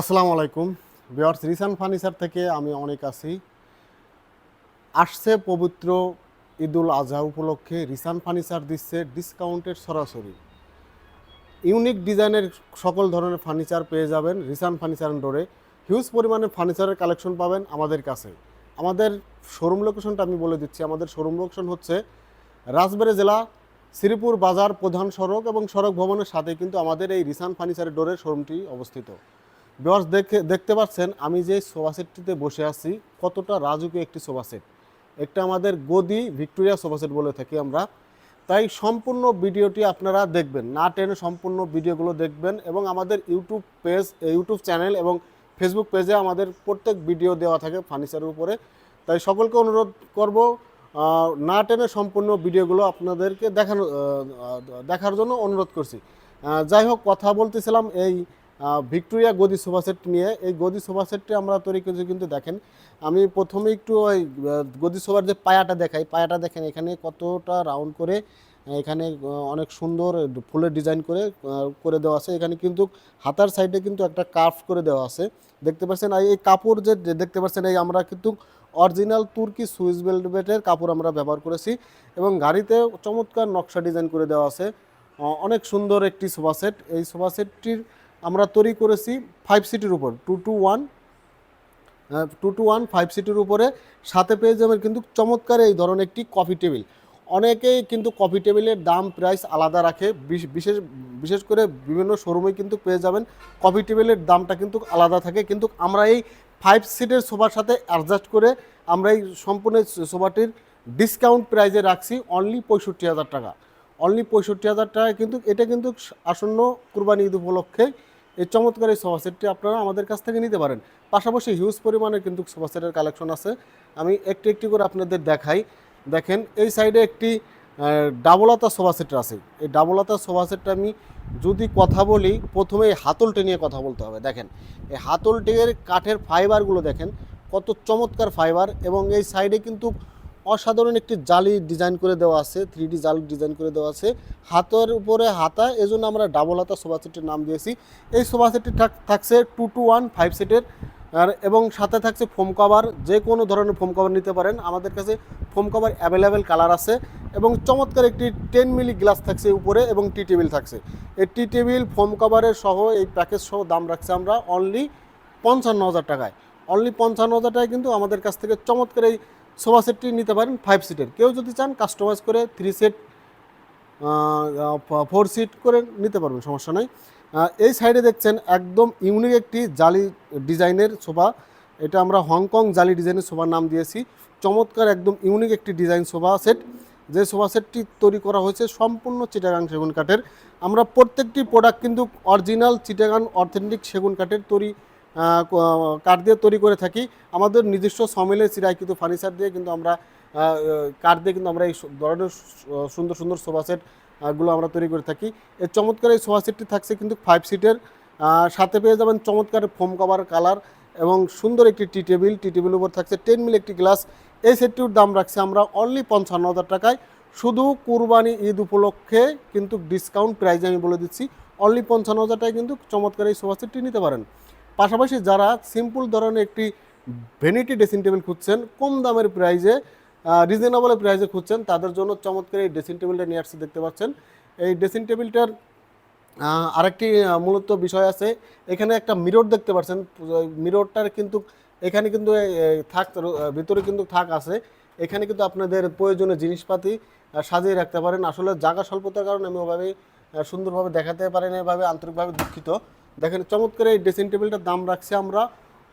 আসসালামু আলাইকুম। বিয়ার্স রিসান ফার্নিচার থেকে আমি অনেক আছি। আসছে পবিত্র ঈদুল আজহা উপলক্ষে রিসান ফার্নিচার দিচ্ছে ডিসকাউন্টের সরাসরি। ইউনিক ডিজাইনের সকল ধরনের ফার্নিচার পেয়ে যাবেন রিসান ফার্নিচার ডোরে হিউজ পরিমাণে ফার্নিচারের কালেকশন পাবেন আমাদের কাছে। আমাদের শোরুম লোকেশনটা আমি বলে দিচ্ছি। আমাদের শোরুম লোকেশন হচ্ছে রাজবাড়ী জেলা, শ্রীপুর বাজার প্রধান সড়ক এবং সড়ক ভবনের সাথে কিন্তু আমাদের এই রিসান ফার্নিচারের ডোরের শোরুমটি অবস্থিত। বিয়ার্স দেখে, দেখতে পাচ্ছেন, আমি যে সোফা সেটটিতে বসে আছি, কতটা রাজুকে একটি সোফা সেট একটা আমাদের গদি ভিক্টোরিয়া সোফা সেট বলে থাকি আমরা। তাই সম্পূর্ণ ভিডিওটি আপনারা দেখবেন, না টেনে সম্পূর্ণ ভিডিওগুলো দেখবেন এবং আমাদের ইউটিউব পেজ ইউটিউব চ্যানেল এবং ফেসবুক পেজে আমাদের প্রত্যেক ভিডিও দেওয়া থাকে ফার্নিচারের উপরে। তাই সকলকে অনুরোধ করব না টেনে সম্পূর্ণ ভিডিওগুলো আপনাদেরকে দেখানো দেখার জন্য অনুরোধ করছি। যাই হোক, কথা বলতেছিলাম এই ভিক্টোরিয়া গদি সোফা সেট নিয়ে। এই গদি সোফা সেটটি আমরা তৈরি করেছি কিন্তু দেখেন, আমি প্রথমে একটু ওই গদি সোফার যে পায়াটা দেখাই, পায়াটা দেখেন এখানে কতটা রাউন্ড করে, এখানে অনেক সুন্দর ফুলের ডিজাইন করে করে দেওয়া আছে। এখানে কিন্তু হাতার সাইডে কিন্তু একটা কার্ভ করে দেওয়া আছে। দেখতে পাচ্ছেন, আর এই কাপড় যে দেখতে পাচ্ছেন, এই আমরা কিন্তু অরিজিনাল তুর্কি সুইস বেল্টের কাপড় আমরা ব্যবহার করেছি এবং গাড়িতে চমৎকার নকশা ডিজাইন করে দেওয়া আছে। অনেক সুন্দর একটি সোফা সেট। এই সোফা সেটটির আমরা তৈরি করেছি ফাইভ সিটির উপর two two one two two one five সিটির উপরে। সাথে পেয়ে যাবেন কিন্তু চমৎকার এই ধরনের একটি কফি টেবিল অনেকেই কিন্তু কফি টেবিলের দাম প্রাইস আলাদা রাখে। বিশ- বিশেষ বিশেষ করে বিভিন্ন শোরুমে কিন্তু পেয়ে যাবেন। কফি টেবিলের দামটা কিন্তু আলাদা থাকে। কিন্তু আমরা এই ফাইভ সিটের সোফার সাথে অ্যাডজাস্ট করে আমরা এই সম্পূর্ণ সোফাটির ডিসকাউন্ট প্রাইজে রাখছি অনলি পঁয়ষট্টি হাজার টাকা। অনলি পঁয়ষট্টি হাজার টাকা কিন্তু, এটা কিন্তু আসন্ন কুরবানি ঈদ উপলক্ষে এই চমৎকার এই সোফা সেটটি আপনারা আমাদের কাছ থেকে নিতে পারেন। পাশাপাশি হিউজ পরিমাণে কিন্তু সোফা সেটের কালেকশন আছে। আমি একটি একটি করে আপনাদের দেখাই। দেখেন, এই সাইডে একটি ডাবলাতা সোফা সেট আছে। এই ডাবলাতা সোফা সেটটা আমি যদি কথা বলি, প্রথমে এই হাতলটি নিয়ে কথা বলতে হবে। দেখেন, এই হাতলটির কাঠের ফাইবারগুলো দেখেন, কত চমৎকার ফাইবার এবং এই সাইডে কিন্তু অসাধারণ একটি জালি ডিজাইন করে দেওয়া আছে থ্রি ডি জালি ডিজাইন করে দেওয়া আছে। হাতের উপরে হাতা, এজন্য আমরা ডাবল হাতা সোফা সেটের নাম দিয়েছি। এই সোফা সেটটি থাক- থাকছে টু টু ওয়ান ফাইভ সেটের আর এবং সাথে থাকছে ফোম কভার যে কোনো ধরনের ফোম কভার নিতে পারেন। আমাদের কাছে ফোম কভার অ্যাভেলেবেল কালার আছে এবং চমৎকার একটি টেন মিলি গ্লাস থাকছে উপরে এবং টি টেবিল থাকছে। এই টি টেবিল ফোম কভারের সহ এই প্যাকেজ সহ দাম রাখছে আমরা অনলি পঞ্চান্ন হাজার টাকায়। অনলি পঞ্চান্ন হাজার টাকায় কিন্তু আমাদের কাছ থেকে চমৎকার এই সোফা সেটটি নিতে পারেন ফাইভ সিটের কেউ যদি চান কাস্টমাইজ করে থ্রি সেট ফোর সিট করে নিতে পারবেন, সমস্যা নাই। এই সাইডে দেখছেন একদম ইউনিক একটি জালি ডিজাইনের সোফা। এটা আমরা হংকং জালি ডিজাইনের সোফার নাম দিয়েছি। চমৎকার একদম ইউনিক একটি ডিজাইন সোফা সেট। যে সোফা সেটটি তৈরি করা হয়েছে সম্পূর্ণ চিটাগাং সেগুন কাঠের। আমরা প্রত্যেকটি প্রোডাক্ট কিন্তু অরিজিনাল চিটাগাং অথেন্টিক সেগুন কাঠের তৈরি কাঠ দিয়ে তৈরি করে থাকি। আমাদের নিজস্ব সমিলে চিরাইকৃত ফার্নিচার দিয়ে কিন্তু আমরা কাঠ দিয়ে কিন্তু আমরা এই ধরনের সুন্দর সুন্দর সোফা সেট আহ, গুলো আমরা তৈরি করে থাকি। এই চমৎকার এই সোফা সেটটি থাকছে কিন্তু ফাইভ সিটের সাথে পেয়ে যাবেন চমৎকার ফোম কভার কালার এবং সুন্দর একটি টি টেবিল টি টেবিলের উপর থাকছে টেন মিল একটি গ্লাস এই সেটটির দাম রাখছে আমরা অনলি পঞ্চান্ন হাজার টাকায়। শুধু কুরবানি ঈদ উপলক্ষে কিন্তু ডিসকাউন্ট প্রাইজে আমি বলে দিচ্ছি। অনলি পঞ্চান্ন হাজার টাকায় কিন্তু চমৎকার এই সোফা সেটটি নিতে পারেন। পাশাপাশি যারা সিম্পল ধরনের একটি ভ্যানিটি ড্রেসিং টেবিল খুঁজছেন, কম দামের প্রাইজে রিজনেবল প্রাইজে খুঁজছেন, তাদের জন্য চমৎকার এই ড্রেসিং টেবিলটা নিয়ে আসছে দেখতে পাচ্ছেন। এই ড্রেসিং টেবিলটার আরেকটি মূলত বিষয় আছে, এখানে একটা মিরর দেখতে পাচ্ছেন। মিররটার কিন্তু, এখানে কিন্তু থাক ভিতরে কিন্তু থাক আছে। এখানে কিন্তু আপনাদের প্রয়োজনীয় জিনিসপাতি সাজিয়ে রাখতে পারেন। আসলে জায়গা স্বল্পতার কারণে আমি ওভাবে সুন্দরভাবে দেখাতে পারি না এভাবে আন্তরিকভাবে দুঃখিত। দেখেন চমৎকার এই ড্রেসিং টেবিলটার দাম রাখছি আমরা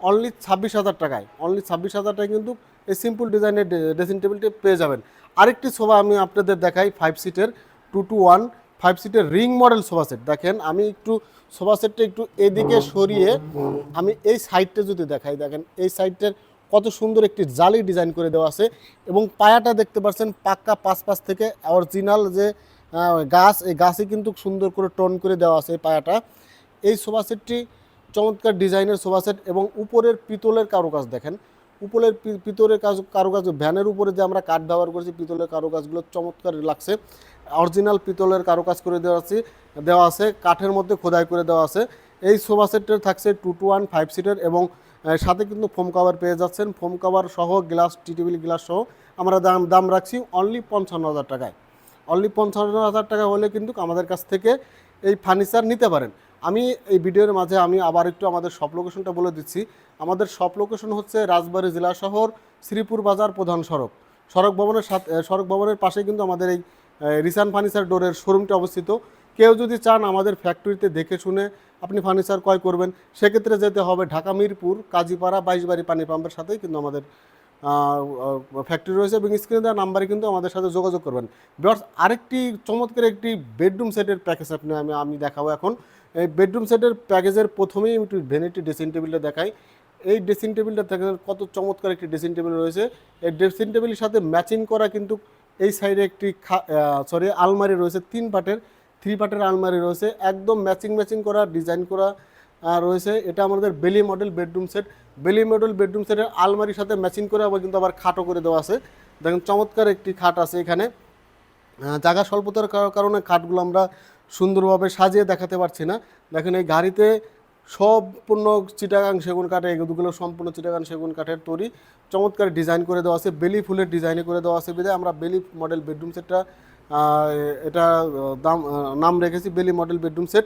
অনলি ছাব্বিশ হাজার টাকায়। অনলি ছাব্বিশ হাজার টাকায় কিন্তু এই সিম্পল ডিজাইনের ড্রেসিং টেবিলটি পেয়ে যাবেন। আরেকটি সোফা আমি আপনাদের দেখাই ফাইভ সিটের টু টু ওয়ান ফাইভ সিটের রিং মডেল সোফা সেট দেখেন আমি একটু সোফা সেটটা একটু এদিকে সরিয়ে আমি এই সাইডটা যদি দেখাই, দেখেন এই সাইডটার কত সুন্দর একটি জালি ডিজাইন করে দেওয়া আছে এবং পায়াটা দেখতে পাচ্ছেন পাক্কা পাঁচ পাঁচ থেকে অরিজিনাল যে গাছ, এই গাছে কিন্তু সুন্দর করে টোন করে দেওয়া আছে এই পায়াটা। এই সোফা সেটটি চমৎকার ডিজাইনের সোফা সেট এবং উপরের পিতলের কারুকাজ দেখেন। উপরের পিতলের কাজ, কারুকাজ, ভ্যানের উপরে যে আমরা কাঠ ব্যবহার করেছি, পিতলের কারুকাজগুলো চমৎকার লাগছে। অরিজিনাল পিতলের কারুকাজ করে দেওয়া আছে দেওয়া আছে, কাঠের মধ্যে খোদাই করে দেওয়া আছে। এই সোফা সেটের থাকছে টু টু ওয়ান ফাইভ সিটের এবং সাথে কিন্তু ফোম কাভার পেয়ে যাচ্ছেন। ফোম কাভার সহ গ্লাস টি টেবিল গ্লাস সহ আমরা দাম দাম রাখছি অনলি পঞ্চান্ন হাজার টাকায়। অনলি পঞ্চান্ন হাজার টাকা হলে কিন্তু আমাদের কাছ থেকে এই ফার্নিচার নিতে পারেন। আমি এই ভিডিওর মাঝে আমি আবার একটু আমাদের সব লোকেশনটা বলে দিচ্ছি। আমাদের সব লোকেশন হচ্ছে রাজবাড়ী জেলা শহর, শ্রীপুর বাজার প্রধান সড়ক। সড়ক ভবনের সাথে সড়ক ভবনের পাশে কিন্তু আমাদের এই রিসান ফার্নিচার ডোরের শোরুমটি অবস্থিত। কেউ যদি চান আমাদের ফ্যাক্টরিতে দেখে শুনে আপনি ফার্নিচার ক্রয় করবেন, সেক্ষেত্রে যেতে হবে ঢাকা মিরপুর, কাজীপাড়া, বাইশবাড়ি পানি পাম্পের সাথেই কিন্তু আমাদের ফ্যাক্টরি রয়েছে এবং স্ক্রিনে দেওয়া নাম্বারে কিন্তু আমাদের সাথে যোগাযোগ করবেন। বিকজ আরেকটি চমৎকার একটি বেডরুম সেটের প্যাকেজ আপনি আমি আমি দেখাবো এখন। এই বেডরুম সেটের প্যাকেজের প্রথমেই একটু ভেনিটি ড্রেসিং টেবিলটা দেখাই। এই ড্রেসিং টেবিলটা দেখেন কত চমৎকার একটি ড্রেসিং টেবিল রয়েছে। এই ড্রেসিং টেবিলের সাথে ম্যাচিং করা কিন্তু এই সাইডে একটি সরি আলমারি রয়েছে তিন পাটের। থ্রি পাটের আলমারি রয়েছে। একদম ম্যাচিং ম্যাচিং করা ডিজাইন করা রয়েছে। এটা আমাদের belly model bedroom set belly model bedroom সেটের আলমারির সাথে ম্যাচিং করে আবার কিন্তু আবার খাটও করে দেওয়া আছে। দেখেন চমৎকার একটি খাট আছে এখানে। জায়গা স্বল্পতার কারণে খাটগুলো আমরা সুন্দরভাবে সাজিয়ে দেখাতে পারছি না। দেখেন এই গাড়িতে সম্পূর্ণ চিটাগাং সেগুন কাঠে এগুলো সম্পূর্ণ চিটাগাং সেগুন কাঠের তৈরি। চমৎকার ডিজাইন করে দেওয়া আছে, বেলি ফুলের ডিজাইনে করে দেওয়া আছে বিধায়। আমরা বেলি মডেল বেডরুম সেটটা এটা দাম নাম রেখেছি, বেলি মডেল বেডরুম সেট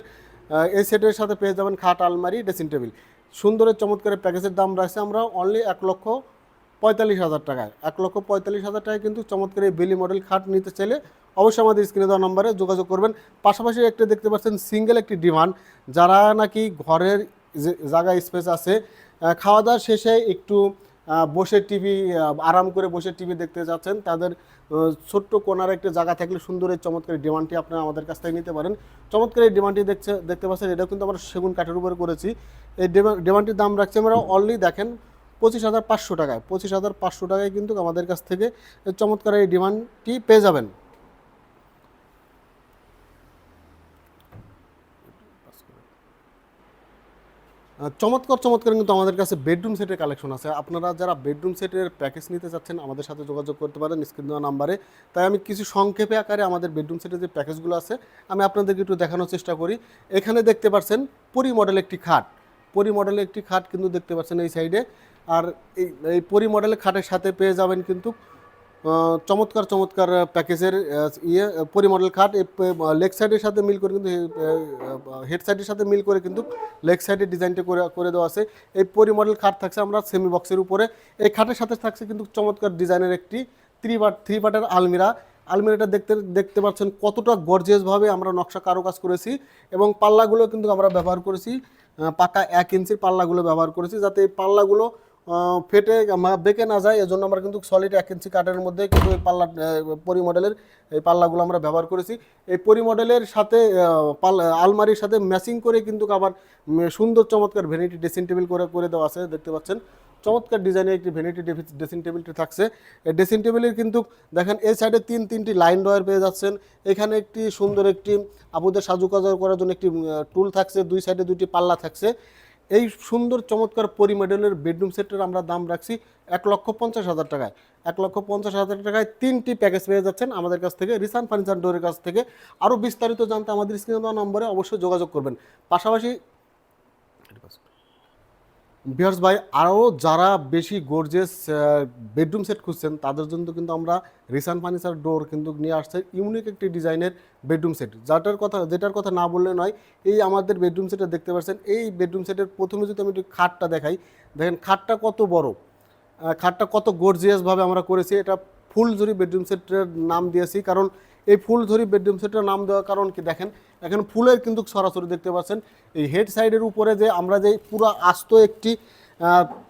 এই সেটের সাথে পেয়ে যাবেন খাট, আলমারি ড্রেসিং টেবিল সুন্দরের চমৎকারের প্যাকেজের দাম রাখছে আমরা অনলি এক লক্ষ পঁয়তাল্লিশ হাজার টাকায়। এক লক্ষ পঁয়তাল্লিশ হাজার টাকায় কিন্তু চমৎকার এই বেলি মডেল খাট নিতে চাইলে অবশ্যই আমাদের স্ক্রিনে দেওয়া নম্বরে যোগাযোগ করবেন। পাশাপাশি একটা দেখতে পাচ্ছেন সিঙ্গেল একটি ডিমান্ড যারা নাকি ঘরের জায়গা স্পেস আছে খাওয়া দাওয়া শেষে একটু বসে টিভি আরাম করে বসে টিভি দেখতে যাচ্ছেন, তাদের ছোট্ট কোনার একটা জায়গা থাকলে সুন্দর এই চমৎকার ডিমান্ডটি আপনারা আমাদের কাছ থেকে নিতে পারেন। চমৎকার এই ডিমান্ডটি দেখছে, দেখতে পাচ্ছেন, এটাও কিন্তু আমরা সেগুন কাঠের উপরে করেছি। এই ডিমান্ডটির দাম রাখছি আমরা অনলি দেখেন পঁচিশ হাজার পাঁচশো টাকায়, পঁচিশ হাজার পাঁচশো টাকায় কিন্তু আমাদের কাছ থেকে চমৎকার এই ডিমান্ডটি পেয়ে যাবেন। চমৎকার চমৎকার কিন্তু আমাদের কাছে বেডরুম সেটের কালেকশন আছে। আপনারা যারা বেডরুম সেটের প্যাকেজ নিতে চাচ্ছেন, আমাদের সাথে যোগাযোগ করতে পারেন স্ক্রিন দেওয়া নাম্বারে তাই আমি কিছু সংক্ষেপে আকারে আমাদের বেডরুম সেটের যে প্যাকেজগুলো আছে, আমি আপনাদেরকে একটু দেখানোর চেষ্টা করি। এখানে দেখতে পাচ্ছেন পরি মডেল একটি খাট। পরি মডেলের একটি খাট কিন্তু দেখতে পাচ্ছেন এই সাইডে আর এই এই পরি মডেলের খাটের সাথে পেয়ে যাবেন কিন্তু চমৎকার চমৎকার প্যাকেজের ইয়ে পরি মডেল খাট লেগ সাইডের সাথে মিল করে কিন্তু হেড সাইডের সাথে মিল করে কিন্তু লেগ সাইডের ডিজাইনটা করে করে দেওয়া আছে। এই পরি মডেল খাট থাকছে আমরা সেমি বক্সের উপরে। এই খাটের সাথে থাকছে কিন্তু চমৎকার ডিজাইনের একটি থ্রি পার্ট থ্রি পার্টের আলমিরা। আলমিরাটা দেখতে দেখতে পাচ্ছেন কতটা গর্জিয়াসভাবে আমরা নকশা কারুকাজ করেছি এবং পাল্লাগুলো কিন্তু আমরা ব্যবহার করেছি। পাকা এক ইঞ্চির পাল্লাগুলো ব্যবহার করেছি যাতে এই পাল্লাগুলো ফেটে বেঁকে না যায়, এজন্য আমরা কিন্তু সলিড এক ইঞ্চি কাঠের মধ্যে কিন্তু এই পাল্লা পরি মডেলের এই পাল্লাগুলো আমরা ব্যবহার করেছি। এই পরি মডেলের সাথে আলমারির সাথে ম্যাচিং করে কিন্তু আবার সুন্দর চমৎকার ভ্যানিটি ড্রেসিং টেবিল করে করে দেওয়া আছে, দেখতে পাচ্ছেন। চমৎকার ডিজাইনের একটি ভ্যানিটি ড্রেসিং টেবিলটি থাকছে। এই ড্রেসিং টেবিলের কিন্তু, দেখেন, এই সাইডে তিন, তিনটি লাইন ডয়ার পেয়ে যাচ্ছেন। এখানে একটি সুন্দর একটি আপুদের সাজুকাজ করার জন্য একটি টুল থাকছে। দুই সাইডে দুটি পাল্লা থাকছে। এই সুন্দর চমৎকার পরি মডেলের বেডরুম সেটের আমরা দাম রাখছি এক লক্ষ পঞ্চাশ হাজার টাকায়। এক লক্ষ পঞ্চাশ হাজার টাকায় তিনটি প্যাকেজ পেয়ে যাচ্ছেন আমাদের কাছ থেকে রিসান ফার্নিচার ডোরের কাছ থেকে। আরও বিস্তারিত জানতে আমাদের স্ক্রিনে দেওয়া নম্বরে অবশ্যই যোগাযোগ করবেন। পাশাপাশি বিহার্স ভাই, আরও যারা বেশি গর্জেস বেডরুম সেট খুঁজছেন, তাদের জন্য কিন্তু আমরা রিসান ফার্নিচার ডোর কিন্তু নিয়ে আসছে ইউনিক একটি ডিজাইনের বেডরুম সেট যাটার কথা, যেটার কথা না বললে নয়, এই আমাদের বেডরুম সেটে দেখতে পাচ্ছেন, এই বেডরুম সেটের প্রথমে যদি আমি একটু খাটটা দেখাই, দেখেন খাটটা কত বড় খাটটা কত গর্জিয়াসভাবে আমরা করেছি, এটা ফুল জরি বেডরুম সেটের নাম দিয়েছি, কারণ এই ফুল ধরি বেডরুম সেটের নাম দেওয়ার কারণ কি দেখেন? এখন ফুলের কিন্তু সরাসরি দেখতে পাচ্ছেন, এই হেড সাইডের উপরে যে আমরা যে পুরো আস্ত একটি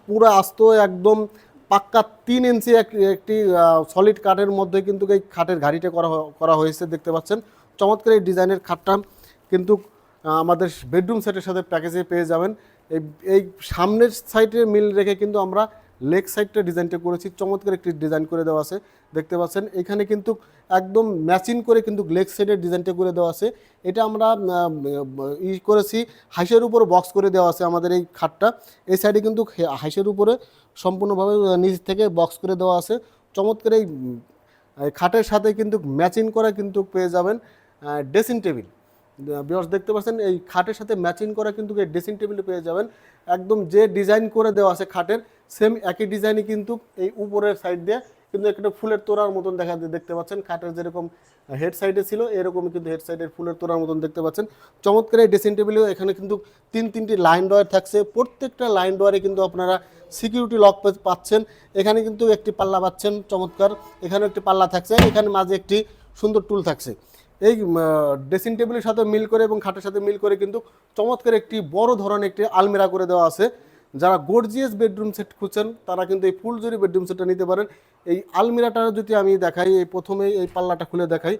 পুরো আস্ত একদম পাক্কা তিন ইঞ্চি এক- একটি সলিড কাঠের মধ্যে কিন্তু এই খাটের ঘাড়িটা করা করা হয়েছে দেখতে পাচ্ছেন। চমৎকার এই ডিজাইনের খাটটা কিন্তু আমাদের বেডরুম সেটের সাথে প্যাকেজে পেয়ে যাবেন। এই এই সামনের সাইডে মিল রেখে কিন্তু আমরা লেগ সাইডটা ডিজাইনটা করেছি, চমৎকার একটি ডিজাইন করে দেওয়া আছে। দেখতে পাচ্ছেন, এখানে কিন্তু একদম ম্যাচিং করে কিন্তু লেগ সাইডের ডিজাইনটা করে দেওয়া আছে। এটা আমরা ই করেছি, হাইসের উপরে বক্স করে দেওয়া আছে আমাদের এই খাটটা। এই সাইডে কিন্তু হে- হাইসের উপরে সম্পূর্ণভাবে নিচ থেকে বক্স করে দেওয়া আছে। চমৎকার এই এই খাটের সাথে কিন্তু ম্যাচিং করা কিন্তু পেয়ে যাবেন ড্রেসিং টেবিল। বিয়স দেখতে পাচ্ছেন, এই খাটের সাথে ম্যাচিং করা কিন্তু এই ড্রেসিং টেবিল পেয়ে যাবেন। একদম যে ডিজাইন করে দেওয়া আছে খাটের সেম একই ডিজাইনই কিন্তু এই উপরের সাইড দিয়ে কিন্তু একটা ফুলের তোড়ার মতন দেখা দেখতে পাচ্ছেন? খাটের যেরকম হেড সাইডে ছিল, এরকমই কিন্তু হেড সাইডের ফুলের তোড়ার মতন দেখতে পাচ্ছেন। চমৎকার এই ড্রেসিং টেবিলেও এখানে কিন্তু তিন তিনটি লাইন ডয়ার থাকছে। প্রত্যেকটা লাইন ডয়ারে কিন্তু আপনারা সিকিউরিটি লক পাচ্ছেন। এখানে কিন্তু একটি পাল্লা পাচ্ছেন, চমৎকার। এখানে একটি পাল্লা থাকছে। এখানে মাঝে একটি সুন্দর টুল থাকছে। এই ড্রেসিং টেবিলের সাথে মিল করে এবং খাটের সাথে মিল করে কিন্তু চমৎকার একটি বড় ধরনের একটি আলমিরা করে দেওয়া আছে। যারা গর্জিয়াস বেডরুম সেট খুঁজছেন, তারা কিন্তু এই ফুলজুরি বেডরুম সেটটা নিতে পারেন। এই আলমিরাটা যদি আমি দেখাই, এই প্রথমেই এই পাল্লাটা খুলে দেখাই।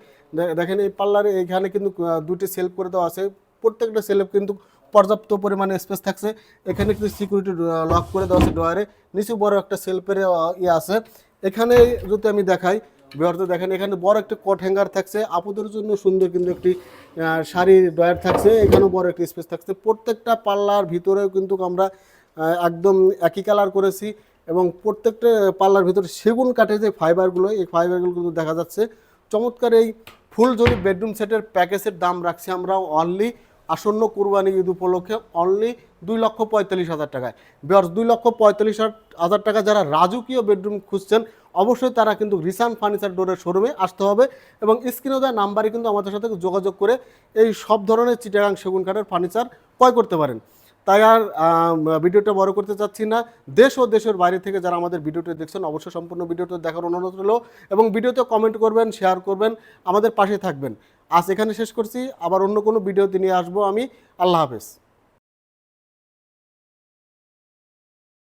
দেখেন এই পাল্লার এখানে কিন্তু দুটি সেলফ করে দেওয়া আছে। প্রত্যেকটা সেলফ কিন্তু পর্যাপ্ত পরিমাণে স্পেস থাকছে। এখানে কিন্তু সিকিউরিটি লক করে দেওয়া আছে ডয়ারে নিচে বড় একটা সেলফের ইয়ে আছে। এখানে যদি আমি দেখাই, বিহারতে দেখেন এখানে বড় একটা কোট হ্যাঙ্গার থাকছে। আপুদের জন্য সুন্দর কিন্তু একটি শাড়ির ডয়ার থাকছে। এখানেও বড় একটি স্পেস থাকছে। প্রত্যেকটা পাল্লার ভিতরেও কিন্তু আমরা একদম একই কালার করেছি এবং প্রত্যেকটা পাল্লার ভিতরে সেগুন কাঠের যে ফাইবারগুলো এই ফাইবারগুলো কিন্তু দেখা যাচ্ছে। চমৎকার এই ফুল জরি বেডরুম সেটের প্যাকেজের দাম রাখছি আমরা অনলি আসন্ন কুরবানি ঈদ উপলক্ষে অনলি দুই লক্ষ পঁয়তাল্লিশ হাজার টাকায়। বিয়ার্স, দুই লক্ষ পঁয়তাল্লিশ হাজার টাকা যারা রাজকীয় বেডরুম খুঁজছেন, অবশ্যই তারা কিন্তু রিসান ফার্নিচার ডোরের শোরুমে আসতে হবে এবং স্ক্রিনে দেওয়া নাম্বারে কিন্তু আমাদের সাথে যোগাযোগ করে এই সব ধরনের চিটাগাং সেগুন কাঠের ফার্নিচার ক্রয় করতে পারেন। তাই আর ভিডিওটা বড় করতে চাচ্ছি না। দেশ ও দেশের বাইরে থেকে যারা আমাদের ভিডিওটা দেখছেন, অবশ্যই সম্পূর্ণ ভিডিওটা দেখার অনুরোধ রইল এবং ভিডিওতে কমেন্ট করবেন শেয়ার করবেন, আমাদের পাশে থাকবেন। আজ এখানে শেষ করছি, আবার অন্য কোনো ভিডিওতে নিয়ে আসব আমি। আল্লাহ হাফেজ।